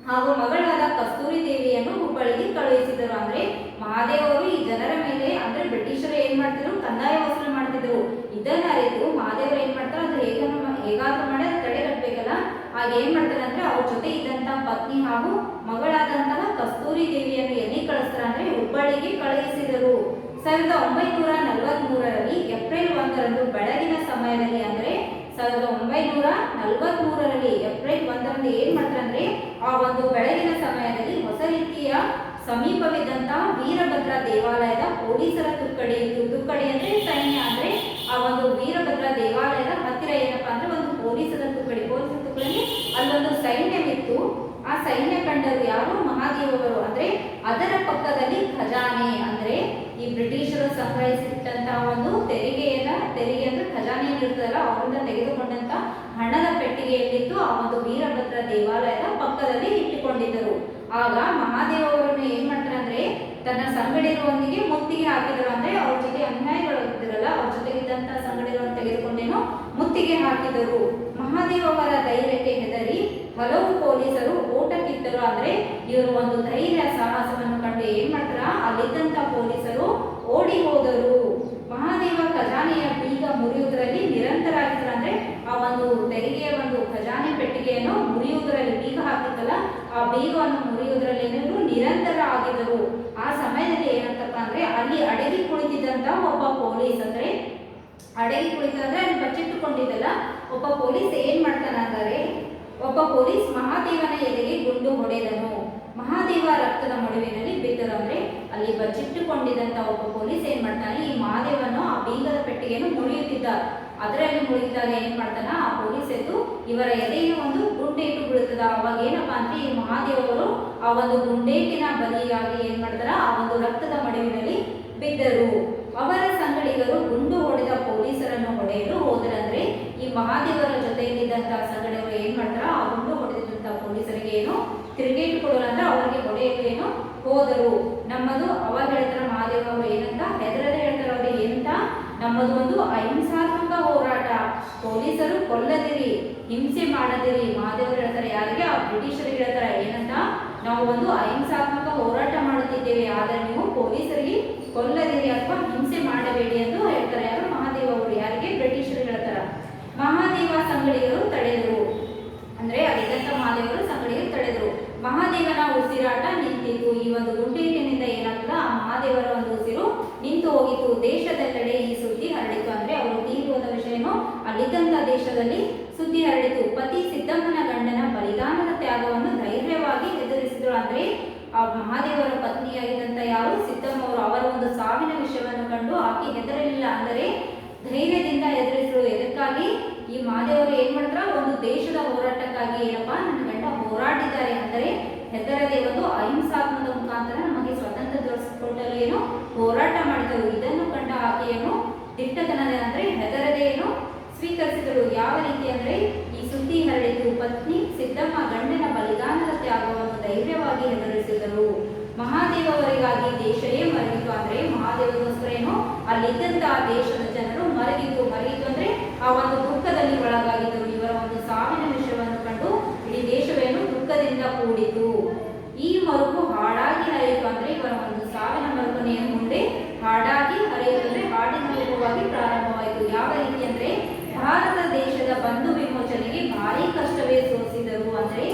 ಹಾಗೂ ಮಗಳಾದ ಕಸ್ತೂರಿ ದೇವಿಯನ್ನು ಹುಬ್ಬಳ್ಳಿಗೆ ಕಳುಹಿಸಿದರು. ಅಂದ್ರೆ ಮಹಾದೇವರು ಈ ಜನರ ಮೇಲೆ, ಅಂದ್ರೆ ಬ್ರಿಟಿಷರು ಏನ್ ಮಾಡ್ತಿದ್ರು? ಕಂದಾಯ ವಸೂಲು ಮಾಡ್ತಿದ್ರು. ಇದನ್ನ ಅರಿತು ಮಹಾದೇವರು ಏನ್ ಮಾಡ್ತಾರೆ? ಅದು ಹೇಗನ್ನು ಹೇಗಾದ್ರೂ ಮಾಡಿ ತಡೆಗಟ್ಟಬೇಕಲ್ಲ? ಆಗ ಏನ್ ಮಾಡ್ತಾರೆ ಅಂದ್ರೆ ಅವ್ರ ಜೊತೆ ಇದ್ದಂತಹ ಪತ್ನಿ ಹಾಗೂ ಮಗಳಾದಂತಹ ಕಸ್ತೂರಿ ದೇವಿಯನ್ನು ಎಲ್ಲಿ ಕಳಿಸ್ತಾರೆ ಅಂದ್ರೆ ಹುಬ್ಬಳ್ಳಿಗೆ ಕಳುಹಿಸಿದರು. ಸಾವಿರದ ಒಂಬೈನೂರ ನಲವತ್ಮೂರರಲ್ಲಿ ಏಪ್ರಿಲ್ ಒಂದರಂದು ಬೆಳಗಿನ ಸಮಯದಲ್ಲಿ ಅಂದ್ರೆ ಸಾವಿರದ ಒಂಬೈನೂರ ನಲವತ್ಮೂರರಲ್ಲಿ ಏಪ್ರಿಲ್ ಒಂದರಂದು ಏನು ಮಾಡ್ತಾರೆ ಅಂದ್ರೆ ಆ ಒಂದು ಬೆಳಗಿನ ಸಮಯದಲ್ಲಿ ಹೊಸ ರೀತಿಯ ಸಮೀಪವಿದ್ದಂತಹ ವೀರಭದ್ರ ದೇವಾಲಯದ ಪೊಲೀಸರ ತುಕ್ಕಡಿ ತುಕ್ಕಡಿ ಅಂದ್ರೆ ಸೈನ್ಯ ಅಂದರೆ ಆ ಒಂದು ವೀರಭದ್ರ ದೇವಾಲಯದ ಹತ್ತಿರ ಏನಪ್ಪಾ ಅಂದ್ರೆ ಒಂದು ಪೊಲೀಸರ ತುಕ್ಕಡಿ ಪೊಲೀಸರ ತುಕ್ಕಡಿ ಅಲ್ಲೊಂದು ಸೈನ್ಯವಿತ್ತು ಆ ಸೈನ್ಯ ಕಂಡರು ಯಾರು? ಮಹಾದೇವರು ಅಂದ್ರೆ ಅದರ ಪಕ್ಕದಲ್ಲಿ ಖಜಾನೆ ಅಂದ್ರೆ ಈ ಬ್ರಿಟಿಷರು ಸಂಗ್ರಹಿಸಿಟ್ಟಂತಹ ಒಂದು ತೆರಿಗೆಯನ್ನ, ತೆರಿಗೆ ಅಂದ್ರೆ ಖಜಾನೆ ಇರ್ತದಲ್ಲ ಅವರಿಂದ ತೆಗೆದುಕೊಂಡಂತ ಹಣದ ಪೆಟ್ಟಿಗೆಯಲ್ಲಿದ್ದು ಆ ಒಂದು ವೀರಭದ್ರ ದೇವಾಲಯದ ಪಕ್ಕದಲ್ಲಿ ಇಟ್ಟುಕೊಂಡಿದ್ದರು. ಆಗ ಮಹಾದೇವರನ್ನು ಏನ್ ಮಾಡ್ತಾರೆ ಅಂದ್ರೆ, ತನ್ನ ಸಂಗಡಿಗರೊಂದಿಗೆ ಮುತ್ತಿಗೆ ಹಾಕಿದರು. ಅಂದ್ರೆ ಅವ್ರ ಜೊತೆ ಅನ್ಯಾಯಗಳು ಇದ್ದಿರಲ್ಲ, ಅವ್ರ ಜೊತೆ ಇದ್ದಂತ ಸಂಗಡಿಗಳನ್ನು ತೆಗೆದುಕೊಂಡೇನೋ ಮುತ್ತಿಗೆ ಹಾಕಿದರು. ಮಹಾದೇವರ ಅವರ ಧೈರ್ಯಕ್ಕೆ ಹೆದರಿ ಹಲವು ಪೊಲೀಸರು ಓಟಕ್ಕಿತ್ತರು ಅಂದ್ರೆ ಇವರು ಒಂದು ಧೈರ್ಯ ಸಾಹಸವನ್ನು ಕಂಡು ಏನ್ ಮಾಡ್ತಾರ? ಅಲ್ಲಿದ್ದಂತ ಪೊಲೀಸರು ಓಡಿ ಹೋದರು. ಮಹಾದೇವ ಖಜಾನೆಯ ಬೀಗ ಮುರಿಯುವುದರಲ್ಲಿ ನಿರಂತರಾಗಿದ್ರು ಅಂದ್ರೆ ಆ ಒಂದು ತೆರಿಗೆಯ ಒಂದು ಖಜಾನೆ ಪೆಟ್ಟಿಗೆಯನ್ನು ಮುರಿಯುವುದರಲ್ಲಿ ಬೀಗ ಹಾಕಿತ್ತಲ್ಲ, ಆ ಬೀಗವನ್ನು ಮುರಿಯುವುದರಲ್ಲಿ ಏನಾದ್ರು ನಿರಂತರ ಆಗಿದ್ದರು. ಆ ಸಮಯದಲ್ಲಿ ಏನಂತಪ್ಪ ಅಂದ್ರೆ ಅಲ್ಲಿ ಅಡಗಿ ಕುಳಿತಿದ್ದಂತ ಒಬ್ಬ ಪೊಲೀಸ್ ಅಂದ್ರೆ, ಅಡಗಿ ಕುಳಿತಂದ್ರೆ ಅಲ್ಲಿ ಬಚ್ಚಿಟ್ಟುಕೊಂಡಿದ್ದಲ್ಲ ಒಬ್ಬ ಪೊಲೀಸ್ ಏನ್ ಮಾಡ್ತಾನೆ ಅಂದರೆ ಒಬ್ಬ ಪೊಲೀಸ್ ಮಹಾದೇವನ ಎದೆಗೆ ಗುಂಡು ಹೊಡೆದನು. ಮಹಾದೇವ ರಕ್ತದ ಮಡುವಿನಲ್ಲಿ ಬಿದ್ದರು ಅಂದ್ರೆ ಅಲ್ಲಿ ಬಚ್ಚಿಟ್ಟುಕೊಂಡಿದ್ದಂತ ಒಬ್ಬ ಪೊಲೀಸ್ ಏನ್ ಮಾಡ್ತಾನೆ, ಈ ಮಹಾದೇವನು ಆ ಬೀಗದ ಪೆಟ್ಟಿಗೆಯನ್ನು ಮುಳಿಯುತ್ತಿದ್ದ ಅದರಲ್ಲಿ ಮುಳುಗಿದಾಗ ಏನ್ ಮಾಡ್ತಾನ, ಆ ಪೊಲೀಸ್ ಎದ್ದು ಇವರ ಎದೆಗೆ ಒಂದು ಗುಂಡೇಟು ಬೀಳುತ್ತದ. ಅವಾಗ ಏನಪ್ಪಾ ಅಂದ್ರೆ, ಈ ಮಹಾದೇವರು ಆ ಒಂದು ಗುಂಡೇಟಿನ ಬಲಿಯಾಗಿ ಏನ್ ಮಾಡ್ತಾರ, ಆ ಒಂದು ರಕ್ತದ ಮಡುವಿನಲ್ಲಿ ಬಿದ್ದರು. ಅವರ ಸಂಗಡಿಗರು ಗುಂಡು ಹೊಡೆದ ಪೊಲೀಸರನ್ನು ಹೊಡೆಯಲು ಹೋದರಂದ್ರೆ ಈ ಮಹಾದೇವರ ಜೊತೆಯಲ್ಲಿದ್ದಂತಹ ಸಂಗಡಿಗರು ಏನ್ ಮಾಡ್ತಾರ ಆ ಗುಂಡು ಹೊಡೆದಿದ್ದಂತಹ ಪೊಲೀಸರಿಗೆ ಏನು ತಿರುಗೇಟು ಕೊಡೋಲ್ಲ ಅಂದ್ರೆ ಅವರಿಗೆ ಹೊಡೆಯಲು ಏನು ಹೋದರು. ನಮ್ಮದು ಅವಾಗ ಹೇಳ್ತಾರೆ ಮಹಾದೇವ ಅವರು ಏನಂತ? ಹೆದರದೆ ಹೇಳ್ತಾರೆ ಅವ್ರು ಏನಂತ? ನಮ್ಮದು ಒಂದು ಅಹಿಂಸಾತ್ಮಕ ಹೋರಾಟ. ಪೊಲೀಸರು ಕೊಲ್ಲದಿರಿ, ಹಿಂಸೆ ಮಾಡದಿರಿ. ಮಹಾದೇವರು ಹೇಳ್ತಾರೆ, ಯಾರಿಗೆ? ಆ ಬ್ರಿಟಿಷರಿಗೆ ಹೇಳ್ತಾರೆ. ಏನಂತ? ನಾವು ಒಂದು ಅಹಿಂಸಾತ್ಮಕ ಹೋರಾಟ ಮಾಡುತ್ತಿದ್ದೇವೆ. ಆದರೆ ನೀವು ಪೊಲೀಸರಿಗೆ ಕೊಲ್ಲದಿರಿ ಅಥವಾ ಹಿಂಸೆ ಮಾಡಬೇಡಿ ಎಂದು ಹೇಳ್ತಾರೆ ಯಾರು? ಮಹಾದೇವ ಅವರು. ಯಾರಿಗೆ? ಬ್ರಿಟಿಷರು ಹೇಳ್ತಾರ. ಮಹಾದೇವ ಸಂಗಡಿಗರು ತಡೆದರು. ಅಂದ್ರೆ ತಡೆದರು ಮಹಾದೇವನ ಉಸಿರಾಟ ನಿಂತಿತು ಈ ಒಂದು ಗುಂಡೇಟಿನಿಂದ ಏನಾಗ್ತದ ಆ ಮಹಾದೇವರ ಒಂದು ಉಸಿರು ನಿಂತು ಹೋಗಿತ್ತು. ದೇಶದೆಲ್ಲೆಡೆ ಈ ಸುದ್ದಿ ಹರಡಿತು ಅಂದ್ರೆ ಅವರು ತೀರುವುದ ವಿಷಯನು ಅಲ್ಲಿದ್ದಂತ ದೇಶದಲ್ಲಿ ಸುದ್ದಿ ಹರಡಿತು. ಪತಿ ಸಿದ್ದಮ್ಮನ ಗಂಡನ ಬಲಿದಾನದ ತ್ಯಾಗವನ್ನು ಧೈರ್ಯವಾಗಿ ಎದುರಿಸಿದ್ರು ಅಂದ್ರೆ ಆ ಮಹಾದೇವರ ಪತ್ನಿಯಾಗಿದ್ದಂತ ಯಾರು? ಸಿದ್ದಮ್ಮ ಅವರು. ಅವರ ಒಂದು ಸಾವಿನ ವಿಷಯವನ್ನು ಕಂಡು ಆಕೆ ಹೆದರಲಿಲ್ಲ. ಅಂದರೆ ಧೈರ್ಯದಿಂದ ಎದುರಿಸಿದ್ರು ಎದಕ್ಕಾಗಿ? ಈ ಮಾದೇವರು ಏನ್ ಮಾಡ್ತಾರ? ಒಂದು ದೇಶದ ಹೋರಾಟಕ್ಕಾಗಿ ಏನಪ್ಪಾ ನನ್ನ ಗಂಡ ಹೋರಾಡಿದ್ದಾರೆ ಅಂದರೆ ಹೆದರದೆ ಒಂದು ಅಹಿಂಸಾತ್ಮದ ಮುಖಾಂತರ ನಮಗೆ ಸ್ವತಂತ್ರ ದೊರಕಿಸಿಕೊಡಲು ಏನು ಹೋರಾಟ ಮಾಡಿದರು. ಇದನ್ನು ಕಂಡ ಆಕೆಯನ್ನು ದಿಟ್ಟತನದ ಅಂದ್ರೆ ಹೆದರದೆ ಏನು ಸ್ವೀಕರಿಸಿದರು ಯಾವ ರೀತಿ ಅಂದ್ರೆ ಈ ಸುದ್ದಿ ಹರಡಿತು ಪತ್ನಿ ಸಿದ್ದಮ್ಮ ಗಂಡನ ಬಲಿದಾನದ ತ್ಯಾಗವನ್ನು ಧೈರ್ಯವಾಗಿ ಹೆದರಿಸಿದರು. ಮಹಾದೇವರಿಗಾಗಿ ದೇಶವೇ ಮರಗಿತು ಅಂದ್ರೆ ಮಹಾದೇವಗೋಸ್ಕರ ಏನು ಅಲ್ಲಿದ್ದಂತಹ ದೇಶದ ಜನರು ಮರಗಿತು ಅಂದ್ರೆ ಆ ಒಂದು ದುಃಖದಲ್ಲಿ ಒಳಗಾಗಿದ್ದರು ಇವರ ಒಂದು ಸಾವಿನ ವಿಷಯವನ್ನು ಕಂಡು ಇಡೀ ದೇಶವೇನು ದುಃಖದಿಂದ ಕೂಡಿತು ಈ ಮರುಕು ಹಾಡಾಗಿ ಹರಿಯಿತು ಅಂದ್ರೆ ಇವರ ಒಂದು ಸಾವಿನ ಮರುಕನೆಯ ಮುಂದೆ ಹಾಡಾಗಿ ಹರಿಯಿತು ಅಂದ್ರೆ ಹಾಡಿನ ರೂಪವಾಗಿ ಪ್ರಾರಂಭವಾಯಿತು. ಯಾವ ರೀತಿ ಅಂದ್ರೆ ಭಾರತ ದೇಶದ ಬಂಧು ವಿಮೋಚನೆಗೆ ಭಾರಿ ಕಷ್ಟವೇ ಸೋಸಿದರು ಅಂದ್ರೆ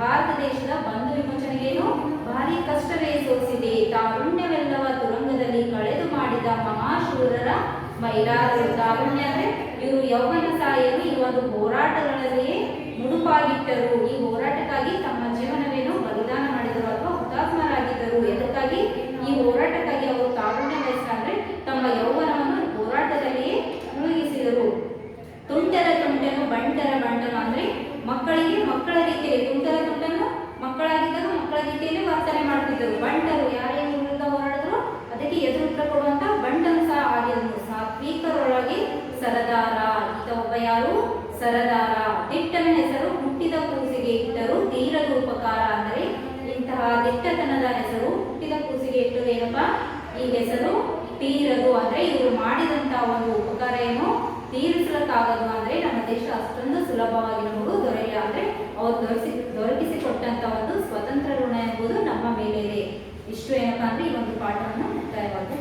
ಭಾರತ ದೇಶದ ಬಂಧು ವಿಮೋಚನೆಗೇನು ಭಾರಿ ಕಷ್ಟವೇ ಸೋಸಿದೆ. ತಾರುಣ್ಯವೆಲ್ಲವ ತುರಂಗದಲ್ಲಿ ಕಳೆದು ಮಾಡಿದ ಮಹಾಶೂರರ ಮೈಲಾರರು. ತಾರುಣ್ಯ ಅಂದ್ರೆ ಇವರು ಯೌವನ ಸಾಯಲು ಈ ಒಂದು ಹೋರಾಟಗಳಲ್ಲಿಯೇ ಮುಡುಪಾಗಿಟ್ಟರು ಈ ಹೋರಾಟಕ್ಕಾಗಿ ತಮ್ಮ ಜೀವನವೇನು ಬಲಿದಾನ ಮಾಡಿದರು ಅಥವಾ ಹುತಾತ್ಮರಾಗಿದ್ದರು. ಎದಕ್ಕಾಗಿ? ಈ ಹೋರಾಟಕ್ಕಾಗಿ ಅವರು ತಾರುಣ್ಯ ವಹಿಸಿದ್ರೆ ತಮ್ಮ ಯೌವನವನ್ನು ಹೋರಾಟದಲ್ಲಿಯೇ ಮುಳುಗಿಸಿದರು. ತುಂಟರ ತುಂಟನು ಬಂಟರ ಬಂಟನು ಅಂದ್ರೆ ಮಕ್ಕಳಿಗೆ ಮಕ್ಕಳ ರೀತಿಯಲ್ಲಿ ತುಂಟರ ತುಂಟನು ಮಕ್ಕಳಾಗಿದ್ದರು ಮಕ್ಕಳ ರೀತಿಯಲ್ಲಿ ವರ್ತನೆ ಮಾಡ್ತಿದ್ದರು ಬಂಟರು ಯಾರ್ಯಾರ ವಿರುದ್ಧ ಹೋರಾಡಿದ್ರು ಅದಕ್ಕೆ ಎದುರುತ್ತರ ಕೊಡುವಂತ ಬಂಟನು ಸಹ ಆಗಿದ್ರು ಸಾತ್ವಿಕರೊಳಗೆ ಸರದಾರ ಈತ ಒಬ್ಬ ಯಾರು ಸರದಾರ ದಿಟ್ಟನ ಹೆಸರು ಹುಟ್ಟಿದ ಕೂಸಿಗೆ ಇಟ್ಟರು ತೀರದ ಉಪಕಾರ ಅಂದರೆ ಇಂತಹ ದಿಟ್ಟತನದ ಹೆಸರು ಹುಟ್ಟಿದ ಕೂಸಿಗೆ ಇಟ್ಟರು ಏನಪ್ಪಾ ಈ ಹೆಸರು ತೀರದು ಅಂದ್ರೆ ಇವರು ಮಾಡಿದಂತಹ ಒಂದು ಉಪಕಾರ ಏನು? ತೀರಿಸಲಕ್ಕಾಗದು ಅಂದ್ರೆ ನಮ್ಮ ದೇಶ ಅಷ್ಟೊಂದು ಸುಲಭವಾಗಿ ನಮಗೂ ದೊರೆಯಲ್ಲ ಅಂದ್ರೆ ಅವ್ರು ದೊರಕಿಸಿ ದೊರಕಿಸಿಕೊಟ್ಟಂತ ಒಂದು ಸ್ವತಂತ್ರ ಋಣ ಎಂಬುದು ನಮ್ಮ ಮೇಲೆ ಇದೆ ಇಷ್ಟು ಏನಪ್ಪಾ ಅಂದ್ರೆ ಈ ಒಂದು ಪಾಠವನ್ನು ಮುಕ್ತಾಯವಾಗಿದೆ